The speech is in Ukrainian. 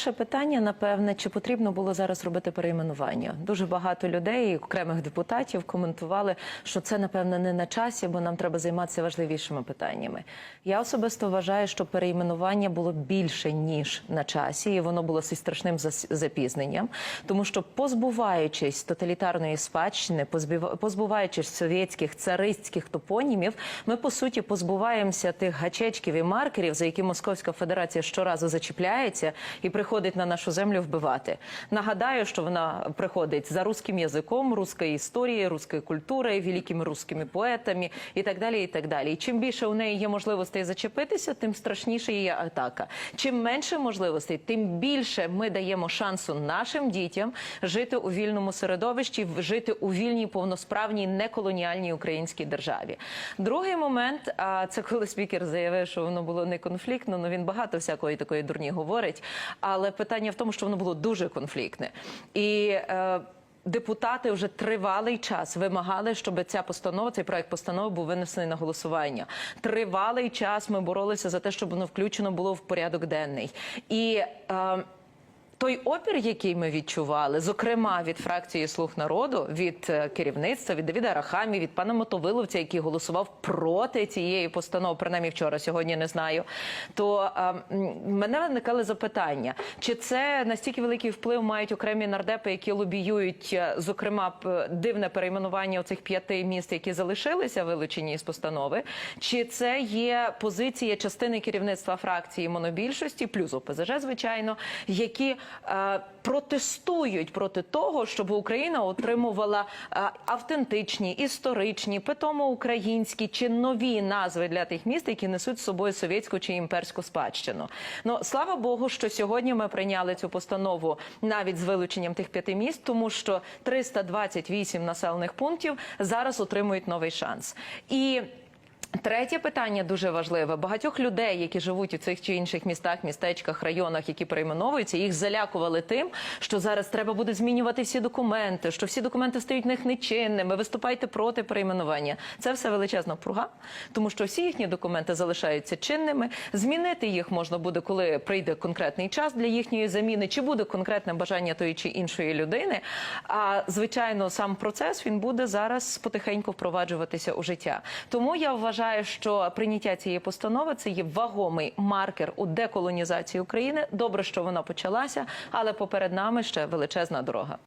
Перше питання, напевне, чи потрібно було зараз робити перейменування? Дуже багато людей, окремих депутатів, коментували, що це напевне не на часі, бо нам треба займатися важливішими питаннями. Я особисто вважаю, що перейменування було більше ніж на часі, і воно було зі страшним запізненням, тому що позбуваючись тоталітарної спадщини, позбуваючись совєтських царистських топонімів, ми по суті позбуваємося тих гачечків і маркерів, за які Московська Федерація щоразу зачіпляється і приходить на нашу землю вбивати. Нагадаю, що вона приходить за русським язиком, руською історією, руською культурою, великими русскими поетами і так далі. І так далі. І чим більше у неї є можливостей зачепитися, тим страшніше її атака. Чим менше можливостей, тим більше ми даємо шансу нашим дітям жити у вільному середовищі, жити у вільній, повносправній неколоніальній українській державі. Другий момент, а це коли спікер заявив, що воно було не конфліктно. Ну він багато всякої такої дурні говорить. Але питання в тому, що воно було дуже конфліктне і. Е, Депутати вже тривалий час вимагали, щоб ця постанова, цей проект постанови був винесений на голосування. Тривалий час ми боролися за те, щоб воно включено було в порядок денний. І е, той опір, який ми відчували, зокрема від фракції Слуг народу, від е, керівництва, від Давіда Рахамі, від пана Мотовиловця, який голосував проти цієї постанови, принаймні вчора, сьогодні не знаю. То е, мене виникали запитання, чи це настільки великий вплив мають окремі нардепи, які лобіюють, е, зокрема, дивне перейменування оцих п'яти міст, які залишилися вилучені з постанови, чи це є позиція частини керівництва фракції монобільшості, плюс ОПЗЖ, звичайно, які протестують проти того, щоб Україна отримувала е, автентичні, історичні, питомо українські чи нові назви для тих міст, які несуть з собою совєтську чи імперську спадщину. Ну слава Богу, що сьогодні ми прийняли цю постанову навіть з вилученням тих п'яти міст, тому що 328 населених пунктів зараз отримують новий шанс і. Третє питання дуже важливе. Багатьох людей, які живуть у цих чи інших містах, містечках, районах, які перейменовуються, їх залякували тим, що зараз треба буде змінювати всі документи, що всі документи стають в них нечинними. Виступайте проти перейменування. Це все величезна пруга, тому що всі їхні документи залишаються чинними. Змінити їх можна буде, коли прийде конкретний час для їхньої заміни, чи буде конкретне бажання тої чи іншої людини. А звичайно, сам процес він буде зараз потихеньку впроваджуватися у життя. Тому я вважаю, що прийняття цієї постанови це є вагомий маркер у деколонізації України. Добре, що вона почалася, але поперед нами ще величезна дорога.